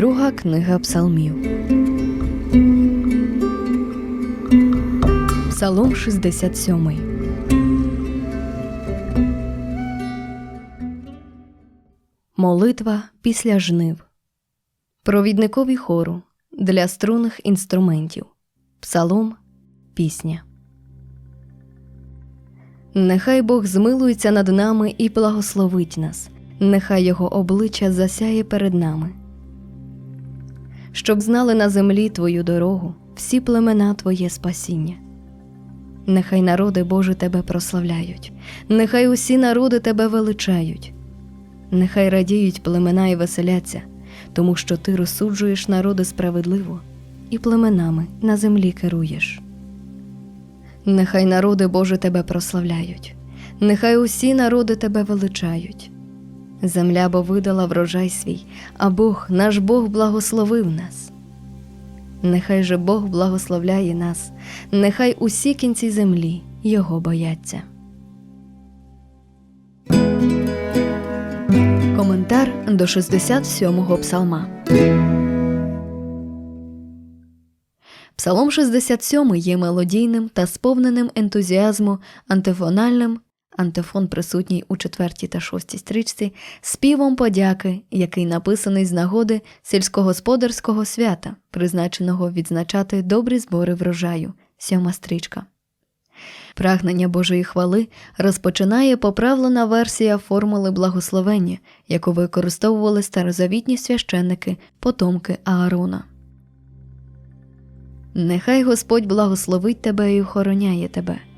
Друга книга Псалмів. Псалом 67. Молитва після жнив. Провідникові хору для струнних інструментів. Псалом Пісня. Нехай Бог змилується над нами і благословить нас, нехай Його обличчя засяє перед нами. Щоб знали на землі Твою дорогу, всі племена Твоє спасіння. Нехай народи Боже Тебе прославляють, нехай усі народи Тебе величають, нехай радіють племена і веселяться, тому що Ти розсуджуєш народи справедливо і племенами на землі керуєш. Нехай народи Боже Тебе прославляють, нехай усі народи Тебе величають. Земля бо видала врожай свій, а Бог, наш Бог, благословив нас. Нехай же Бог благословляє нас, нехай усі кінці землі Його бояться. Коментар до 67-го псалма. Псалом 67 є мелодійним та сповненим ентузіазму антифональним, антифон присутній у четвертій та шостій стрічці, співом подяки, який написаний з нагоди сільськогосподарського свята, призначеного відзначати добрі збори врожаю, сьома стрічка. Прагнення Божої хвали розпочинає поправлена версія формули благословення, яку використовували старозавітні священники, потомки Аарона. Нехай Господь благословить тебе і охороняє тебе.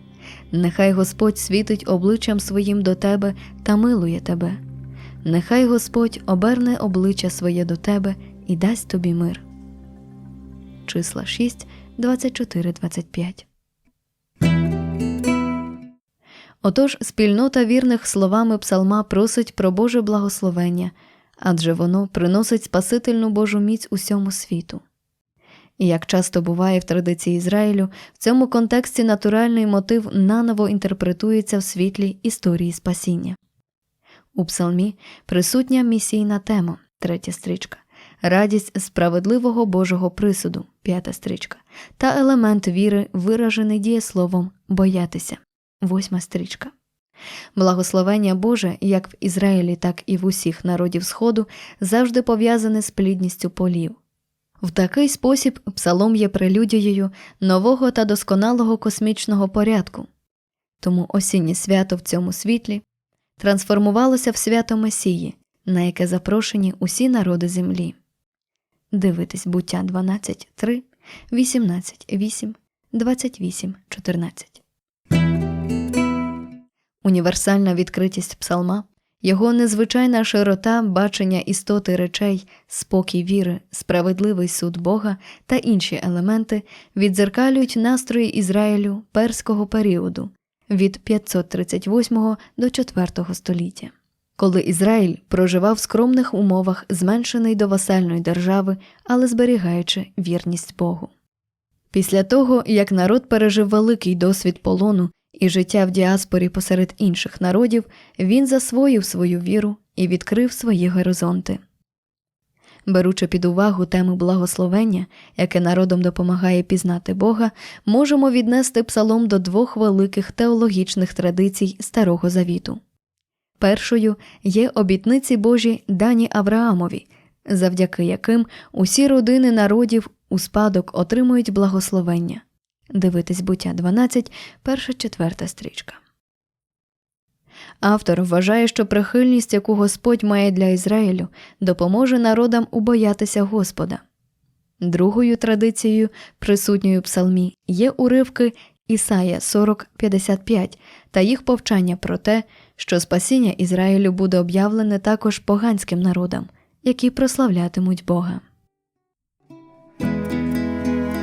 Нехай Господь світить обличчям своїм до тебе та милує тебе. Нехай Господь оберне обличчя своє до тебе і дасть тобі мир. Числа 6, 24, 25 Отож, спільнота вірних словами псалма просить про Боже благословення, адже воно приносить Спасительну Божу міць усьому світу. І як часто буває в традиції Ізраїлю, в цьому контексті натуральний мотив наново інтерпретується в світлі історії спасіння. У псалмі присутня місійна тема, третя стрічка, радість справедливого Божого присуду, п'ята стрічка, та елемент віри, виражений дієсловом боятися, восьма стрічка. Благословення Боже, як в Ізраїлі, так і в усіх народів Сходу, завжди пов'язане з плідністю полів. В такий спосіб псалом є прелюдією нового та досконалого космічного порядку. Тому осіннє свято в цьому світлі трансформувалося в свято Месії, на яке запрошені усі народи землі. Дивитись буття 12.3, 18.8, 28.14. Універсальна відкритість псалма його незвичайна широта бачення істоти речей, спокій віри, справедливий суд Бога та інші елементи відзеркалюють настрої Ізраїлю перського періоду від 538 до 4 століття, коли Ізраїль проживав в скромних умовах, зменшений до васальної держави, але зберігаючи вірність Богу. Після того, як народ пережив великий досвід полону і життя в діаспорі посеред інших народів, він засвоїв свою віру і відкрив свої горизонти. Беручи під увагу тему благословення, яке народом допомагає пізнати Бога, можемо віднести псалом до двох великих теологічних традицій Старого Завіту. Першою є обітниці Божі дані Авраамові, завдяки яким усі родини народів у спадок отримують благословення. Дивитись буття 12, перша четверта стрічка. Автор вважає, що прихильність, яку Господь має для Ізраїлю, допоможе народам убоятися Господа. Другою традицією, присутньою в псалмі, є уривки Ісая 40.55 та їх повчання про те, що спасіння Ізраїлю буде об'явлене також поганським народам, які прославлятимуть Бога.